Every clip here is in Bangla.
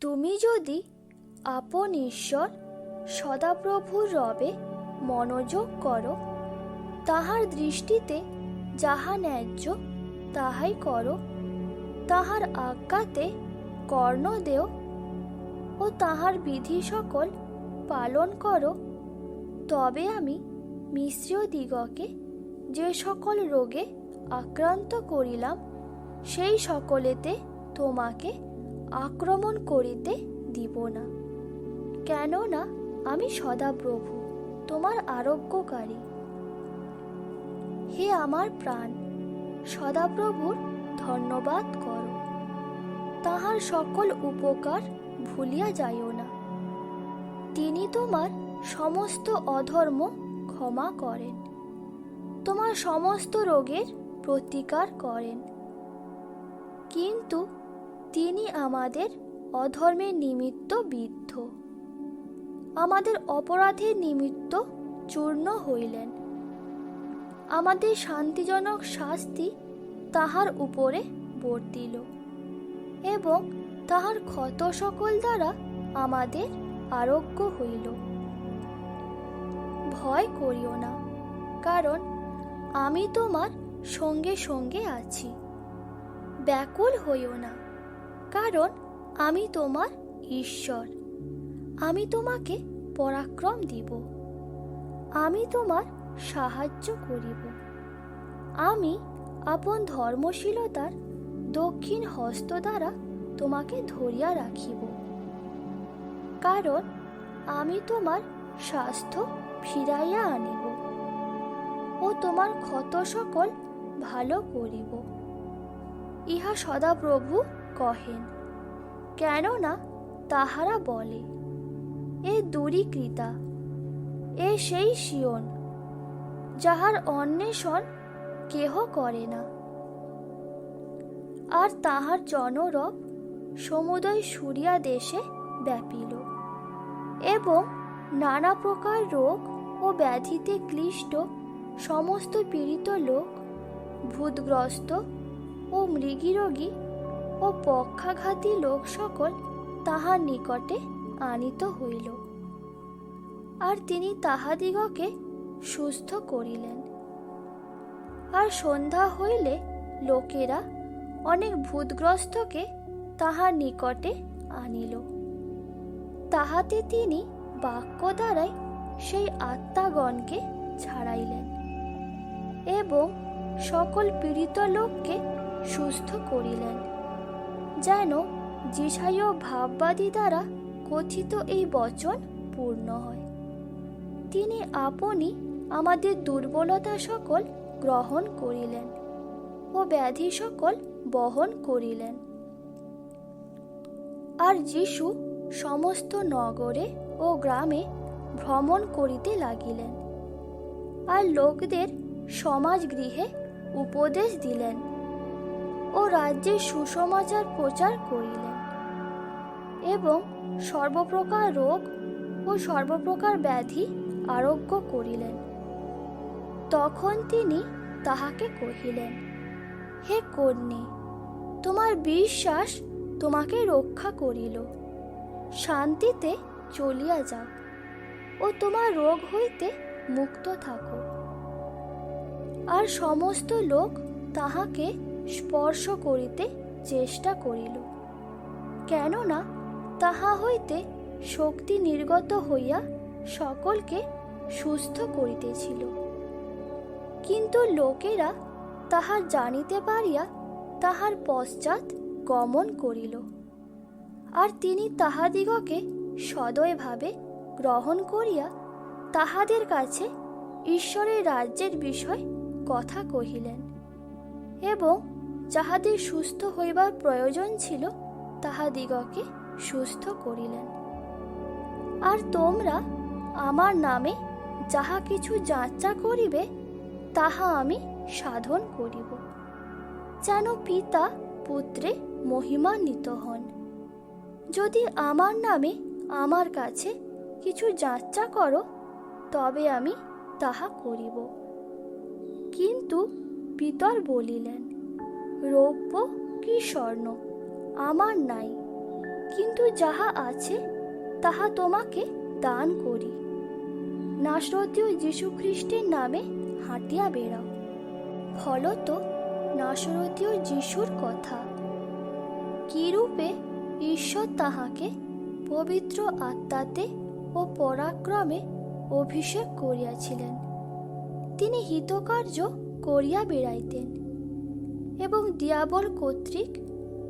তুমি যদি আপন ঈশ্বর, সদাপ্রভুর রবে মনোযোগ করো, তাহার দৃষ্টিতে যাহা ন্যায্য তাহাই করো, তাহার আজ্ঞাতে কর্ণ দেও ও তাহার বিধি সকল পালন করো, তবে আমি মিশ্রীয় দিগকে যে সকল রোগে আক্রান্ত করিলাম, সেই সকলেতে তোমাকে আক্রমণ করিতে দিব না। কেননা আমি সদাপ্রভু তোমার আরোগ্যকারী। হে আমার প্রাণ সদাপ্রভুর ধন্যবাদ করো। তাহার সকল উপকার ভুলিয়া যাইও না। তিনি তোমার সমস্ত অধর্ম ক্ষমা করেন। তোমার সমস্ত রোগের প্রতিকার করেন। কিন্তু তিনি আমাদের অধর্মের নিমিত্ত বিদ্ধ। আমাদের অপরাধের নিমিত্ত চূর্ণ হইলেন। আমাদের শান্তিজনক শাস্তি তাহার উপরে বর্তিল এবং তাহার ক্ষত সকল দ্বারা আমাদের আরোগ্য হইল। ভয় করিও না, কারণ আমি তোমার সঙ্গে সঙ্গে আছি। ব্যাকুল হইও না। কারণ আমি তোমার ঈশ্বর। আমি তোমাকে পরাক্রম দিব। আমি তোমার সাহায্য করিব। আমি আপন ধর্মশীলতার দক্ষিণ হস্ত দ্বারা তোমাকে ধরিয়া রাখিব। কারণ আমি তোমার স্বাস্থ্য ফিরাইয়া আনিব ও তোমার ক্ষত সকল ভালো করিব। ইহা সদাপ্রভু কহেন, কেননা তাহারা বলে, এ দূরীকৃতা, এ সেই শিয়ন, যাহার অন্বেষণ কেহ করে না। আর তাহার জনরব সমুদয় সুরিয়া দেশে ব্যাপিল এবং নানা প্রকার রোগ ও ব্যাধিতে ক্লিষ্ট সমস্ত পীড়িত লোক, ভূতগ্রস্ত ও মৃগীরোগী ও পক্ষাঘাতী লোক সকল তাহার নিকটে আনিত হইল। আর তিনি তাহাদিগকে সুস্থ করিলেন। আর সন্ধ্যা হইলে লোকেরা অনেক ভূতগ্রস্তকে তাহার নিকটে আনিল। তাহাতে তিনি বাক্য দ্বারাই সেই আত্মাগণকে ছাড়াইলেন এবং সকল পীড়িত লোককে সুস্থ করিলেন। যেন যিশাইয় ভাববাদী দ্বারা কথিত এই বচন পূর্ণ হয়। তিনি আপনি আমাদের দুর্বলতা সকল গ্রহণ করিলেন ও ব্যাধি সকল বহন করিলেন। আর যিশু সমস্ত নগরে ও গ্রামে ভ্রমণ করিতে লাগিলেন। আর লোকদের সমাজ গৃহে উপদেশ দিলেন। ও রাজ্যের সুসমাচার প্রচার করিলেন। এবং সর্বপ্রকার রোগ ও সর্বপ্রকার ব্যাধি আরোগ্য করিলেন। তখন তিনি তাহাকে কহিলেন, হে কন্যে, তোমার বিশ্বাস তোমাকে রক্ষা করিল। শান্তিতে চলিয়া যাও ও তোমার রোগ হইতে মুক্ত থাকো। আর সমস্ত লোক তাহাকে স্পর্শ করিতে চেষ্টা করিল। কেননা তাহা হইতে শক্তি নির্গত হইয়া সকলকে সুস্থ করিতেছিল। কিন্তু লোকেরা তাহার জানিতে পারিয়া তাহার পশ্চাৎ গমন করিল। আর তিনি তাহাদিগকে সদয়ভাবে গ্রহণ করিয়া তাহাদের কাছে ঈশ্বরের রাজ্যের বিষয় কথা কহিলেন এবং যাহাদের সুস্থ হইবার প্রয়োজন ছিল, তাহাদিগকে সুস্থ করিলেন। আর তোমরা আমার নামে যাহা কিছু যাত্রা করিবে, তাহা আমি সাধন করিব, যেন পিতা পুত্রে মহিমান্বিত হন। যদি আমার নামে আমার কাছে কিছু যাত্রা করো, তবে আমি তাহা করিব। কিন্তু পিতর বলিলেন রৌপ্য কি স্বর্ণ? আমার নাই। কিন্তু যাহা আছে, তাহা তোমাকে দান করি। নাসরতীয় যীশু খ্রিস্টের নামে হাঁটিয়া বেড়াও। ফলত নাসরতীয় যিশুর কথা। কিরূপে ঈশ্বর তাহাকে পবিত্র আত্মাতে ও পরাক্রমে অভিষেক করিয়াছিলেন? তিনি হিতকার্য করিয়া বেড়াইতেন। এবং দিয়াবল কর্তৃক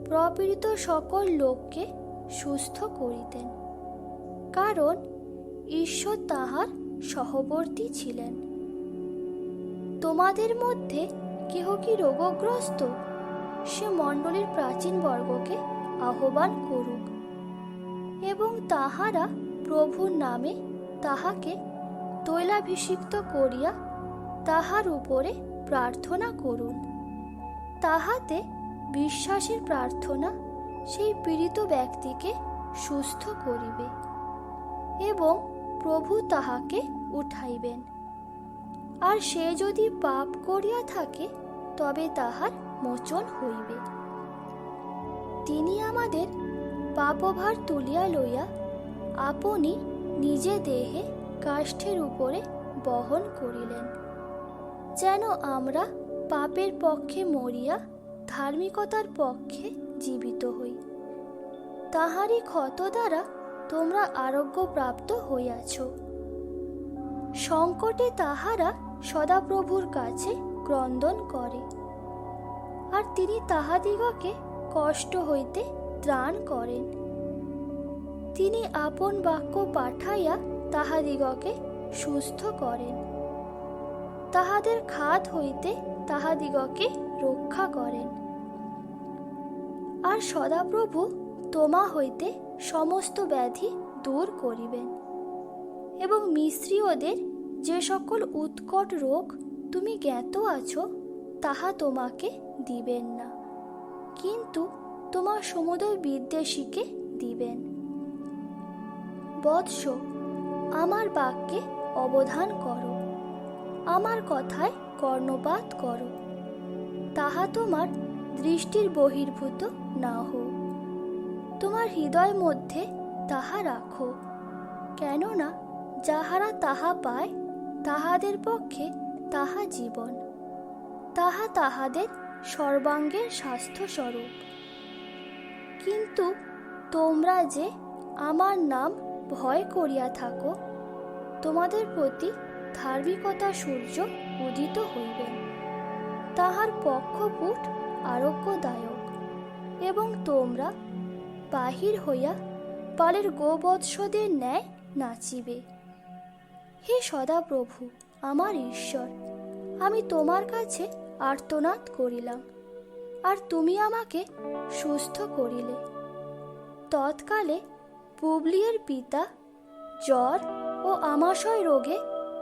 প্রপীড়িত সকল লোককে সুস্থ করিতেন। কারণ ঈশ্বর তাহার সহবর্তী ছিলেন। তোমাদের মধ্যে কেহ কি রোগগ্রস্ত? সে মণ্ডলীর প্রাচীন বর্গকে আহ্বান করুক। এবং তাহারা প্রভুর নামে তাহাকে তৈলাভিষিক্ত করিয়া তাহার উপরে প্রার্থনা করুন। তাহাতে বিশ্বাসের প্রার্থনা সেই পীড়িত ব্যক্তিকে সুস্থ করিবে এবং প্রভু তাহাকে উঠাইবেন। আর সে যদি পাপ করিয়া থাকে, তবে তাহার মোচন হইবে। তিনি আমাদের পাপভার তুলিয়া লইয়া আপনি নিজে দেহে কাষ্ঠের উপরে বহন করিলেন, যেন আমরা পাপের পক্ষে মরিয়া, ধার্মিকতার পক্ষে জীবিত হই। তাহারই ক্ষত দ্বারা তোমরা আরোগ্যপ্রাপ্ত হইয়াছ। সংকটে তাহারা সদাপ্রভুর কাছে ক্রন্দন করে। আর তিনি তাহাদিগকে কষ্ট হইতে ত্রাণ করেন। তিনি আপন বাক্য পাঠাইয়া তাহাদিগকে সুস্থ করেন। তাহাদের খাত হইতে তাহাদিগকে রক্ষা করেন। আর সদাপ্রভু তোমা হইতে সমস্ত ব্যাধি দূর করিবেন এবং মিশ্রীয়দের যে সকল উৎকট রোগ তুমি জ্ঞাত আছো, তাহা তোমাকে দিবেন না। কিন্তু তোমার সমুদয় বিদ্বেষীকে দিবেন। বৎস, আমার বাক্যে অবধান করো। আমার কথায় কর্ণপাত করো। তাহা তোমার দৃষ্টির বহির্ভূত না হোক। তোমার হৃদয় মধ্যে তাহা রাখো। কেননা যাহারা তাহা পায়, তাহাদের পক্ষে তাহা জীবন। তাহা তাহাদের সর্বাঙ্গের স্বাস্থ্য স্বরূপ কিন্তু তোমরা যে আমার নাম ভয় করিয়া থাকো, তোমাদের প্রতি ধার্মিকতা সূর্য উদিত হইবেন। তাহার পক্ষপুট আরোগ্যদায়ক এবং তোমরা বাহির হইয়া পালের গোবৎসদের ন্যায় নাচিবে। হে সদাপ্রভু, আমার ঈশ্বর, আমি তোমার কাছে আর্তনাদ করিলাম আর তুমি আমাকে সুস্থ করিলে। তৎকালে পুবলিয়ের পিতা জ্বর ও আমাশয় রোগে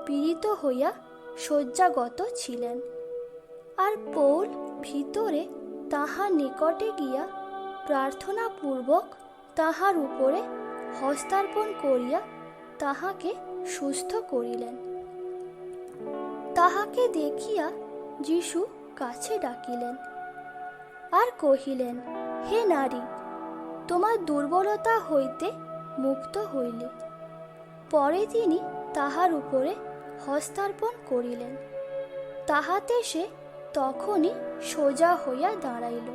পীড়িত হইয়া শয্যাগত ছিলেন। আর পৌল ভিতরে তাহার নিকটে গিয়া প্রার্থনাপূর্বক তাহার উপরে হস্তার্পণ করিয়া তাহাকে সুস্থ করিলেন। তাহাকে দেখিয়া যিশু কাছে ডাকিলেন আর কহিলেন, হে নারী, তোমার দুর্বলতা হইতে মুক্ত হইলে। পরে তিনি তাহার উপরে হস্তার্পণ করিলেন। তাহাতে সে তখনই সোজা হইয়া দাঁড়াইল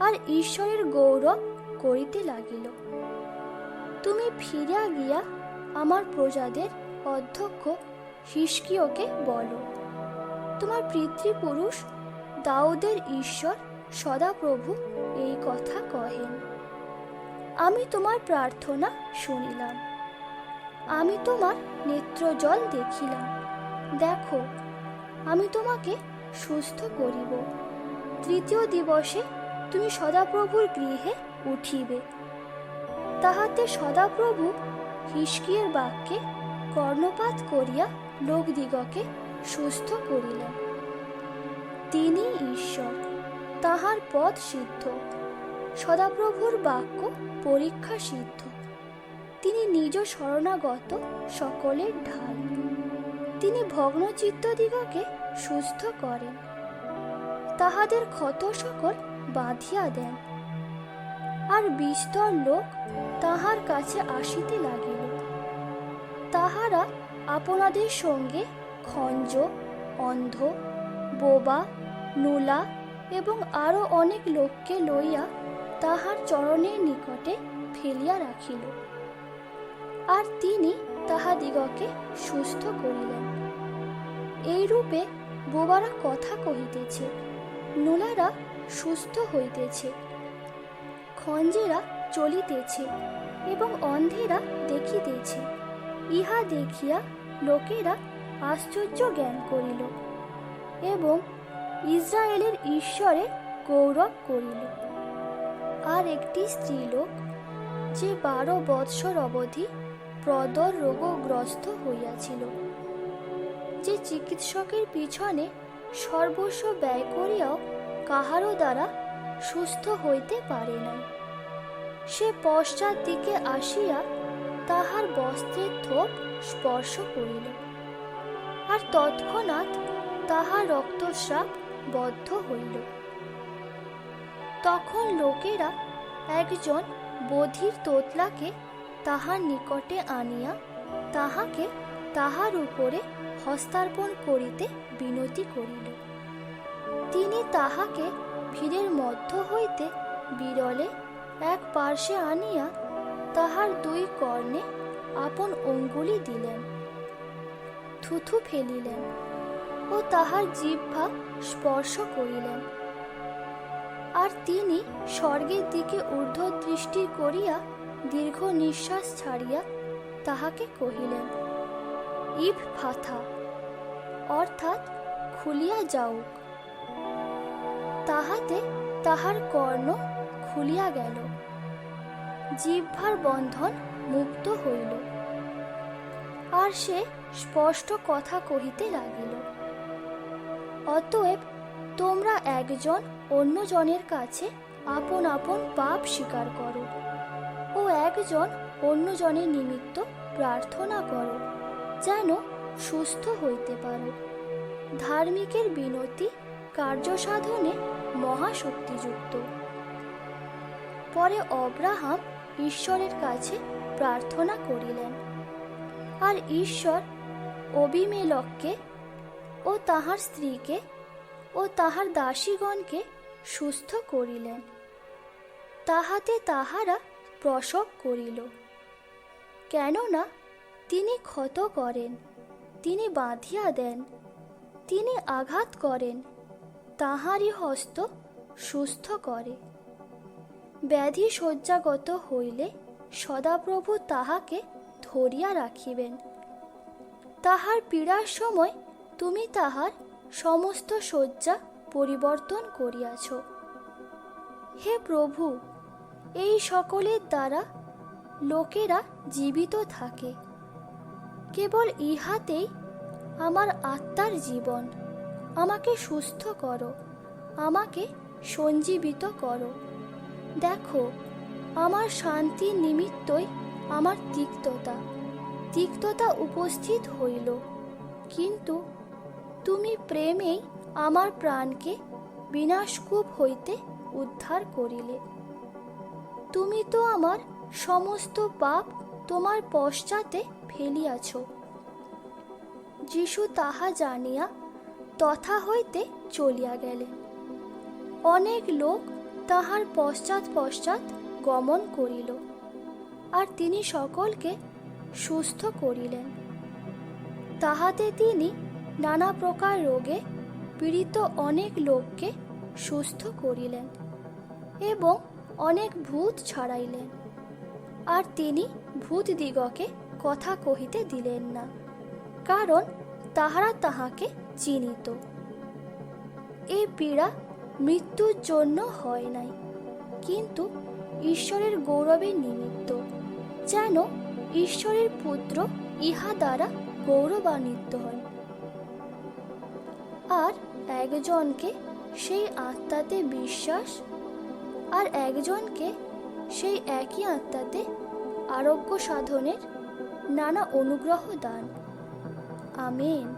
আর ঈশ্বরের গৌরব করিতে লাগিল। তুমি ফিরিয়া গিয়া আমার প্রজাদের অধ্যক্ষ হিসকিওকে বলো, তোমার পিতৃপুরুষ দাউদের ঈশ্বর সদাপ্রভু এই কথা কহেন। আমি তোমার প্রার্থনা শুনিলাম। আমি তোমার নেত্র জল দেখিলাম। দেখো, আমি তোমাকে সুস্থ করিব। তৃতীয় দিবসে তুমি সদাপ্রভুর গৃহে উঠিবে। তাহাতে সদাপ্রভু হিসকিয়ের বাক্যে কর্ণপাত করিয়া লোকদিগকে সুস্থ করিলেন। তিনি ঈশ্বর, তাহার পথ সিদ্ধ। সদাপ্রভুর বাক্য পরীক্ষা সিদ্ধ। তিনি নিজ শরণাগত সকলের ঢাল। তিনি ভগ্নচিত্তদিগকে সুস্থ করেন। তাহাদের ক্ষত সকল বাঁধিয়া দেন। আর বিস্তর লোক তাহার কাছে আসিতে লাগিল। তাহারা আপনাদের সঙ্গে খঞ্জ, অন্ধ, বোবা, নুলা এবং আরও অনেক লোককে লইয়া তাহার চরণের নিকটে ফেলিয়া রাখিল। আর তিনি তাহাদিগকে সুস্থ করিলেন। এইরূপে বোবারা কথা কহিতেছে, নুলারা সুস্থ হইতেছে, খঞ্জেরা চলিতেছে এবং অন্ধেরা দেখিতেছে। ইহা দেখিয়া লোকেরা আশ্চর্য জ্ঞান করিল এবং ইসরায়েলের ঈশ্বরে গৌরব করিল। আর একটি স্ত্রীলোক যে বারো বৎসর অবধি প্রদর রোগগ্রস্ত হইয়াছিল। যে চিকিৎসকের পিছনে সর্বস্ব ব্যয় করিয়াও কাহারও দ্বারা সুস্থ হইতে পারে নাই সে পশ্চাৎ দিকে আসিয়া তাহার বস্ত্রের থোপ স্পর্শ করিল। আর তৎক্ষণাৎ তাহার রক্তস্রাব বদ্ধ হইল। তখন লোকেরা একজন বধির তোতলাকে তাহার নিকটে আনিয়া তাহাকে তাহার উপরে হস্তার্পণ করিতে বিনতি করিল। তিনি তাহাকে ভিড়ের মধ্য হইতে বিরলে এক পার্শ্বে আনিয়া তাহার দুই কর্ণে আপন অঙ্গুলি দিলেন, থুথু ফেলিলেন ও তাহার জিহ্বা স্পর্শ করিলেন। আর তিনি স্বর্গের দিকে ঊর্ধ্ব দৃষ্টি করিয়া দীর্ঘ নিঃশ্বাস ছাড়িয়া তাহাকে কহিলেন ইভ ফাথা, অর্থাৎ খুলিয়া যাউক তাহাতে তাহার কর্ণ খুলিয়া গেল। জিহ্বার বন্ধন মুক্ত হইল। আর সে স্পষ্ট কথা কহিতে লাগিল, অতএব তোমরা একজন অন্যজনের কাছে আপন আপন পাপ স্বীকার করো। একজন অন্যজনের নিমিত্ত প্রার্থনা করো, যেন সুস্থ হইতে পারো। ধার্মিকের বিনতি কার্যসাধনে মহাশক্তিযুক্ত। পরে অব্রাহাম ঈশ্বরের কাছে প্রার্থনা করিলেন। আর ঈশ্বর অবিমেলককে ও তাহার স্ত্রীকে ও তাহার দাসীগণকে সুস্থ করিলেন। তাহাতে তাহারা প্রসব করিল। কেননা তিনি ক্ষত করেন, তিনি বাঁধিয়া দেন, তিনি আঘাত করেন, তাহারই হস্ত সুস্থ করে। ব্যাধি শয্যাগত হইলে সদাপ্রভু তাহাকে ধরিয়া রাখিবেন। তাহার পীড়ার সময় তুমি তাহার সমস্ত শয্যা পরিবর্তন করিয়াছ। হে প্রভু এই সকলের দ্বারা লোকেরা জীবিত থাকে। কেবল ইহাতেই আমার আত্মার জীবন। আমাকে সুস্থ করো। আমাকে সঞ্জীবিত করো। দেখো, আমার শান্তির নিমিত্তই আমার তিক্ততা। তিক্ততা উপস্থিত হইল। কিন্তু তুমি প্রেমেই আমার প্রাণকে বিনাশকূপ হইতে উদ্ধার করিলে। তুমি তো আমার সমস্ত পাপ তোমার পশ্চাতে ফেলিয়াছ। যিশু তাহা জানিয়া তথা হইতে চলিয়া গেলেন অনেক লোক তাহার পশ্চাৎ পশ্চাৎ গমন করিল আর তিনি সকলকে সুস্থ করিলেন। তাহাতে তিনি নানা প্রকার রোগে পীড়িত অনেক লোককে সুস্থ করিলেন এবং অনেক ভূত ছাড়াইলেন। আর তিনি ভূতদিগকে কথা কহিতে দিলেন না, কারণ তাহারা তাহাকে চিনিত। এই পীড়া মৃত্যুর জন্য হয় নাই, কিন্তু ঈশ্বরের গৌরবের নিমিত্ত, যেন ঈশ্বরের পুত্র ইহা দ্বারা গৌরবান্বিত হন। আর একজনকে সেই আত্মাতে বিশ্বাস আর একজনকে সেই একই আত্মাতে আরোগ্য সাধনের নানা অনুগ্রহ দান। আমেন।